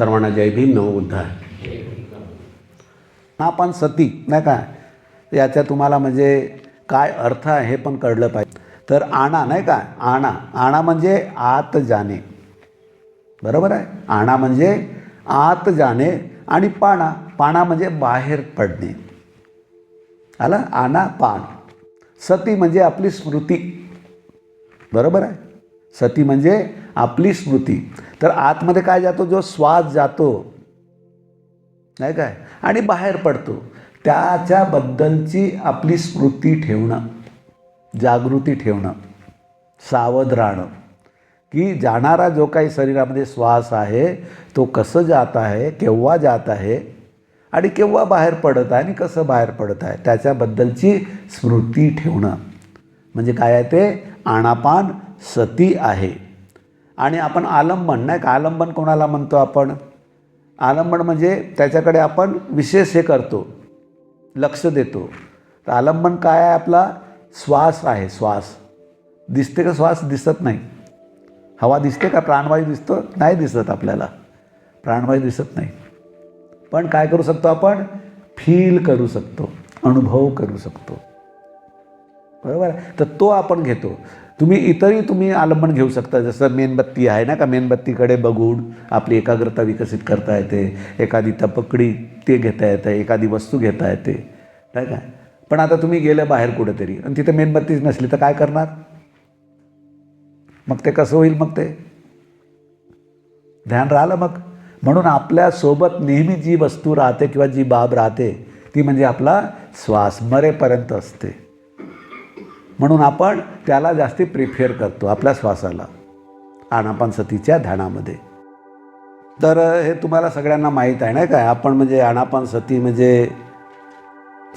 सर्वांना जय भीम नव हा पण सती नाही का? याचा तुम्हाला म्हणजे काय अर्थ आहे हे पण कळलं पाहिजे. तर आणा नाही का? आणा. आणा म्हणजे आत जाणे. बरोबर आहे? आणा म्हणजे आत जाणे आणि पाणा. पाणा म्हणजे बाहेर पडणे. आला? आणा पाण सती म्हणजे आपली स्मृती. बरोबर आहे? सती म्हणजे आपली स्मृती. तर आतमध्ये काय जातो? जो श्वास जातो. नाही काय? आणि बाहेर पडतो. त्याच्याबद्दलची आपली स्मृती ठेवणं. जागृती ठेवणं. सावध राहणं. की जाणारा जो काही शरीरामध्ये श्वास आहे तो कसं जात आहे केव्हा जात आहे आणि केव्हा बाहेर पडत आहे आणि कसं बाहेर पडत आहे त्याच्याबद्दलची स्मृती ठेवणं. म्हणजे काय आहे ते? आणापान सती आहे. आणि आपण आलंबन नाही का? आलंबन कोणाला म्हणतो आपण? आलंबन म्हणजे त्याच्याकडे आपण विशेष हे करतो लक्ष देतो. तर आलंबन काय आहे आपला? श्वास आहे श्वास. दिसते का श्वास? दिसत नाही. हवा दिसते का? प्राणवायू दिसतो? नाही दिसत आपल्याला. प्राणवायू दिसत नाही. पण काय करू शकतो आपण? फील करू शकतो अनुभव करू शकतो. बरोबर? आहे तर तो आपण घेतो. तुम्ही इतरही तुम्ही आलंबन घेऊ शकता. जसं मेणबत्ती आहे ना का? मेणबत्तीकडे बघून आपली एकाग्रता विकसित करता येते. एखादी तपकडी ते घेता येतं. एखादी वस्तू घेता येते. नाही काय पण आता तुम्ही गेलं बाहेर कुठेतरी आणि तिथे मेणबत्तीच नसली तर काय करणार? मग ते कसं होईल मग ते? ध्यान राहिलं मग. म्हणून आपल्यासोबत नेहमी जी वस्तू राहते किंवा जी बाब राहते ती म्हणजे आपला श्वास मरेपर्यंत असते. म्हणून आपण त्याला जास्ती प्रिफेअर करतो आपल्या श्वासाला आनापान सतीच्या ध्यानामध्ये. तर हे तुम्हाला सगळ्यांना माहीत आहे नाही काय आपण म्हणजे आनापान सती म्हणजे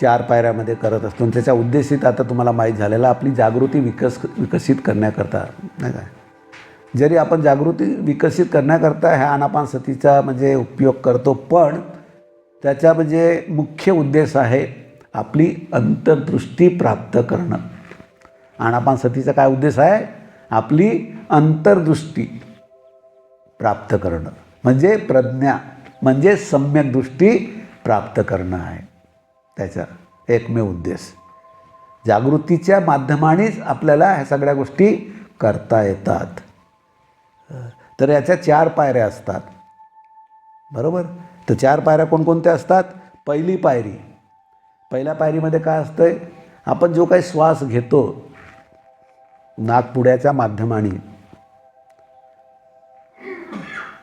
चार पायऱ्यामध्ये करत असतो. आणि त्याच्या उद्देशित आता तुम्हाला माहीत झालेला आपली जागृती विकस विकसित करण्याकरता नाही काय जरी आपण जागृती विकसित करण्याकरता ह्या आनापान सतीचा म्हणजे उपयोग करतो पण त्याचा म्हणजे मुख्य उद्देश आहे आपली अंतर्दृष्टी प्राप्त करणं. आणापान सतीचा काय उद्देश आहे? आपली अंतर्दृष्टी प्राप्त करणं. म्हणजे प्रज्ञा म्हणजे सम्यक दृष्टी प्राप्त करणं आहे. त्याचा एकमेव उद्देश. जागृतीच्या माध्यमानेच आपल्याला ह्या सगळ्या गोष्टी करता येतात. तर याच्या चार पायऱ्या असतात. बरोबर? तर चार पायऱ्या कोणकोणत्या असतात? पहिली पायरी. पहिल्या पायरीमध्ये काय असतं आपण जो काही श्वास घेतो नागपुड्याच्या माध्यमाने.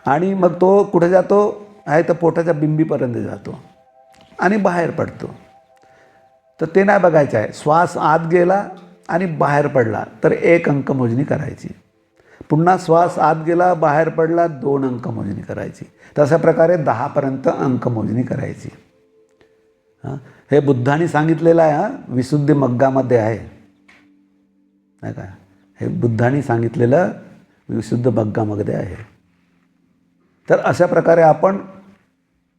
आणि मग तो कुठे जातो? आहे तर पोटाच्या बिंबीपर्यंत जातो. आणि बाहेर पडतो. तर ते नाही बघायचं आहे. श्वास आत गेला आणि बाहेर पडला. तर एक अंक मोजणी करायची. पुन्हा श्वास आत गेला बाहेर पडला दोन अंक मोजणी करायची. तशा प्रकारे दहापर्यंत अंक मोजणी करायची. हां? हे बुद्धाने सांगितलेलं आहे हां? विशुद्धी मग्गामध्ये आहे. नाही का? हे बुद्धाने सांगितलेलं विशुद्ध मग्गामध्ये आहे. तर अशा प्रकारे आपण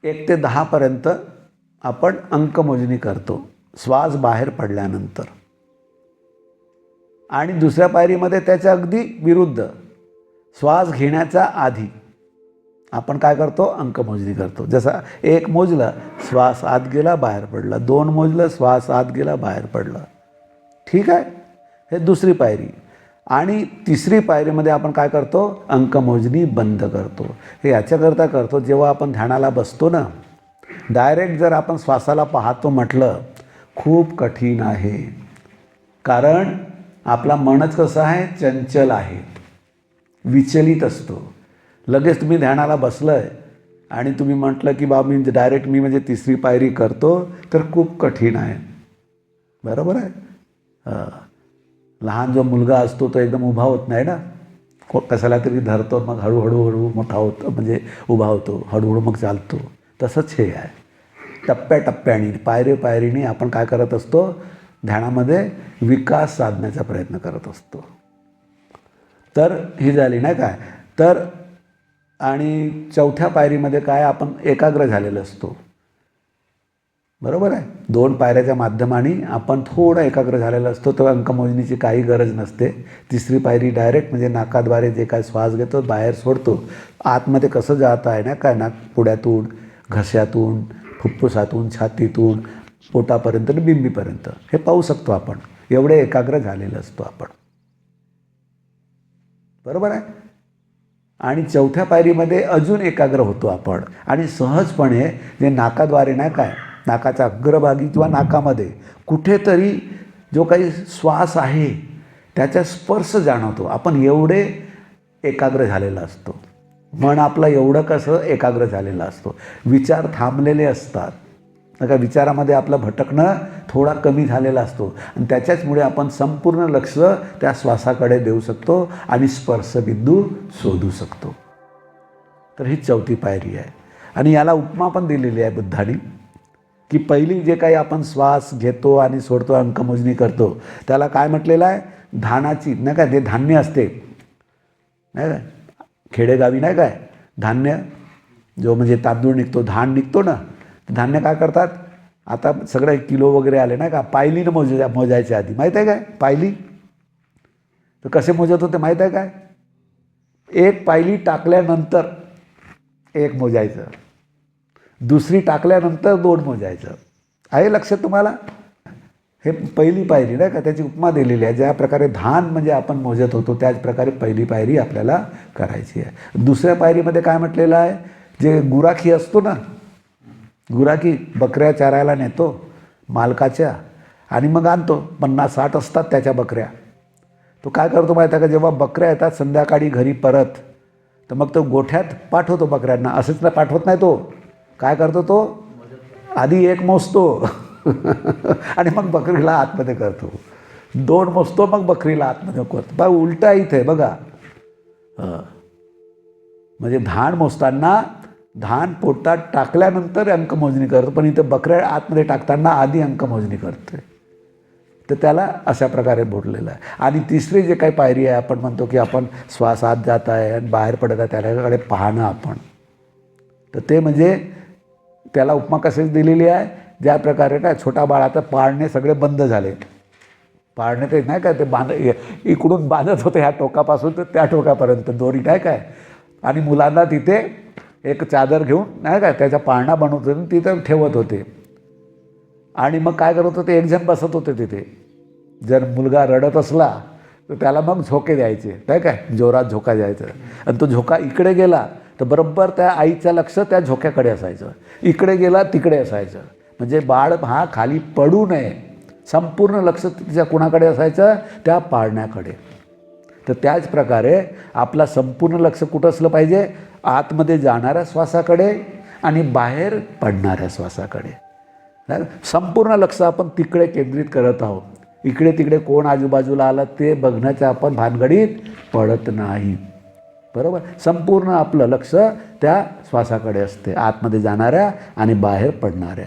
एक ते दहापर्यंत आपण अंकमोजणी करतो. श्वास बाहेर पडल्यानंतर. आणि दुसऱ्या पायरीमध्ये त्याच्या अगदी विरुद्ध. श्वास घेण्याच्या आधी आपण काय करतो? अंकमोजणी करतो. जसा एक मोजलं श्वास आत गेला बाहेर पडला. दोन मोजलं श्वास आत गेला बाहेर पडला. ठीक आहे? हे दुसरी पायरी. आणि तिसरी पायरीमध्ये आपण काय करतो? अंकमोजणी बंद करतो. हे याच्याकरता करतो जेव्हा आपण ध्यानाला बसतो ना डायरेक्ट जर आपण श्वासाला पाहतो म्हटलं खूप कठीण आहे. कारण आपला मनच कसं आहे? चंचल आहे. विचलित असतो. लगेच तुम्ही ध्यानाला बसलं आहे आणि तुम्ही म्हटलं की बाबा मी डायरेक्ट मी म्हणजे तिसरी पायरी करतो तर खूप कठीण आहे. बरोबर आहे? हां. लहान जो मुलगा असतो तो एकदम उभा होत नाही ना. को कशाला तरी धरतो मग हळूहळू हळू मोठा होतो म्हणजे उभा होतो हळूहळू मग चालतो. तसंच हे आहे. टप्प्याटप्प्याने पायरी पायरीने आपण काय करत असतो? ध्यानामध्ये विकास साधण्याचा प्रयत्न करत असतो. तर ही झाली नाही काय तर आणि चौथ्या पायरीमध्ये काय? आपण एकाग्र झालेलो असतो. बरोबर आहे. दोन पायऱ्याच्या माध्यमाने आपण थोडं एकाग्र झालेला असतो तर अंकमोजणीची काही गरज नसते. तिसरी पायरी डायरेक्ट म्हणजे नाकाद्वारे जे काय श्वास घेतो बाहेर सोडतो. आतमध्ये कसं जात आहे ना काय नाक पुड्यातून घश्यातून फुफ्फुसातून छातीतून पोटापर्यंत आणि बिंबीपर्यंत. हे पाहू शकतो आपण. एवढे एकाग्र झालेलं असतो आपण. बरोबर आहे? आणि चौथ्या पायरीमध्ये अजून एकाग्र होतो आपण. आणि सहजपणे जे नाकाद्वारे नाही काय नाकाच्या अग्रभागी किंवा नाकामध्ये कुठेतरी जो काही श्वास आहे त्याचा स्पर्श जाणवतो. आपण एवढे एकाग्र झालेला असतो. मन आपलं एवढं कसं एकाग्र झालेला असतो. विचार थांबलेले असतात. का विचारामध्ये आपलं भटकणं थोडा कमी झालेला असतो. आणि त्याच्याचमुळे आपण संपूर्ण लक्ष त्या श्वासाकडे देऊ शकतो आणि स्पर्शबिंदू शोधू शकतो. तर ही चौथी पायरी आहे. आणि याला उपमा पण दिलेली आहे बुद्धाने. की पहिली जे काही आपण श्वास घेतो आणि सोडतो अंकमोजणी करतो त्याला काय म्हटलेलं आहे? धानाची नाही काय ते धान्य असते. नाही काय? खेडेगावी नाही काय? धान्य जो म्हणजे तांदूळ निघतो धान निघतो ना धान्य काय करतात? आता सगळे किलो वगैरे आले नाही का? पायलीनं मोज मोजायच्या आधी. माहीत आहे काय? पायली? तर कसे मोजत होते माहीत आहे काय? एक पायली टाकल्यानंतर एक मोजायचं. दुसरी टाकल्यानंतर दोन मोजायचं. आहे लक्षात तुम्हाला? हे पहिली पायरी नाही का? त्याची उपमा दिलेली आहे. ज्या प्रकारे धान म्हणजे आपण मोजत होतो त्याच प्रकारे पहिली पायरी आपल्याला करायची आहे. दुसऱ्या पायरीमध्ये काय म्हटलेलं आहे? जे गुराखी असतो ना गुराखी बकऱ्या चारायला नेतो मालकाच्या आणि मग आणतो. पन्नास साठ असतात त्याच्या बकऱ्या. तो काय करतो माहिती आहे का? जेव्हा बकऱ्या येतात संध्याकाळी घरी परत तर मग तो गोठ्यात पाठवतो बकऱ्यांना. असंच ना पाठवत नाही तो. काय करतो तो? आधी एक मोजतो. आणि मग बकरीला आतमध्ये करतो. दोन मोजतो मग बकरीला आतमध्ये करतो. बघा उलटा इथे बघा. म्हणजे धान मोजताना धान पोटात टाकल्यानंतर अंक मोजणी करतो पण इथं बकऱ्या आतमध्ये टाकताना आधी अंक मोजणी करते तर त्याला अशा प्रकारे बोललेलं आहे. आणि तिसरी जे काही पायरी आहे आपण म्हणतो की आपण श्वास आत जात आहे आणि बाहेर पडत आहे त्याच्याकडे पाहणं आपण. तर ते म्हणजे त्याला उपमा कसेच दिलेली आहे? ज्या प्रकारे काय छोटा बाळाचं पाळणे सगळे बंद झाले. पाळणे ते नाही काय ते बांध इकडून बांधत होते ह्या टोकापासून तर त्या टोकापर्यंत. दोरी काय काय? आणि मुलांना तिथे एक चादर घेऊन नाही काय त्याच्या पाळणा बनवत होते आणि तिथं ठेवत होते. आणि मग काय करत होते? एक जण बसत होते तिथे. जर मुलगा रडत असला तर त्याला मग झोके द्यायचे. नाही काय? जोरात झोका द्यायचा. आणि तो झोका इकडे गेला तर बरोबर त्या आईचं लक्ष त्या झोक्याकडे असायचं. इकडे गेला तिकडे असायचं. म्हणजे बाळ हा खाली पडू नये. संपूर्ण लक्ष तिच्या कुणाकडे असायचं? त्या पाळण्याकडे. तर त्याच प्रकारे आपला संपूर्ण लक्ष कुठं असलं पाहिजे? आतमध्ये जाणाऱ्या श्वासाकडे आणि बाहेर पडणाऱ्या श्वासाकडे. संपूर्ण लक्ष आपण तिकडे केंद्रित करत आहोत. इकडे तिकडे कोण आजूबाजूला आलं ते बघण्याच्या आपण भानगडीत पडत नाही. बरोबर? संपूर्ण आपलं लक्ष त्या श्वासाकडे असते आतमध्ये जाणाऱ्या आणि बाहेर पडणाऱ्या.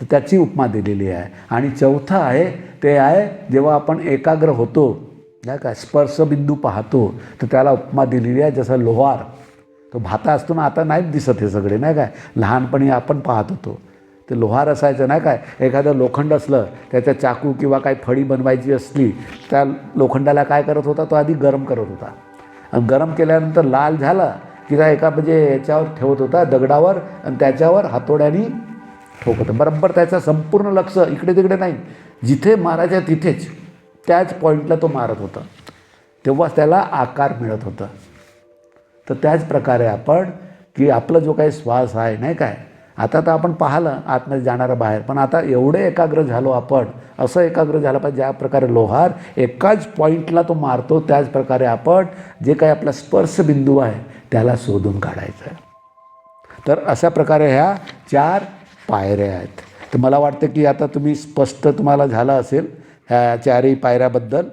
तर त्याची उपमा दिलेली आहे. आणि चौथं आहे ते आहे जेव्हा आपण एकाग्र होतो नाही का स्पर्शबिंदू पाहतो तर त्याला उपमा दिलेली आहे जसं लोहार. तो भाता असतो ना आता नाहीच दिसत हे सगळे नाही काय लहानपणी आपण पाहत होतो. ते लोहार असायचं नाही काय एखादं लोखंड असलं त्याच्या चाकू किंवा काही फळी बनवायची असली त्या लोखंडाला काय करत होता? तो आधी गरम करत होता. गरम केल्यानंतर लाल झाला की त्या एका म्हणजे याच्यावर ठेवत होता दगडावर आणि त्याच्यावर हातोड्याने ठोकत बरोबर त्याचं संपूर्ण लक्ष इकडे तिकडे नाही. जिथे मारायचं तिथेच. त्याच पॉईंटला तो मारत होता. तेव्हाच त्याला आकार मिळत होता. तर त्याच प्रकारे आपण की आपला जो काही श्वास आहे नाही काय? आता तर आपण पाहिलं आतमध्ये जाणारं बाहेर. पण आता एवढे एकाग्र झालो आपण असं एकाग्र झालं पाहिजे ज्या प्रकारे लोहार एकाच पॉईंटला तो मारतो त्याच प्रकारे आपण जे काही आपला स्पर्शबिंदू आहे त्याला शोधून काढायचं. आहे तर अशा प्रकारे ह्या चार पायऱ्या आहेत. तर मला वाटतं की आता तुम्ही स्पष्ट तुम्हाला झालं असेल ह्या चारही पायऱ्याबद्दल.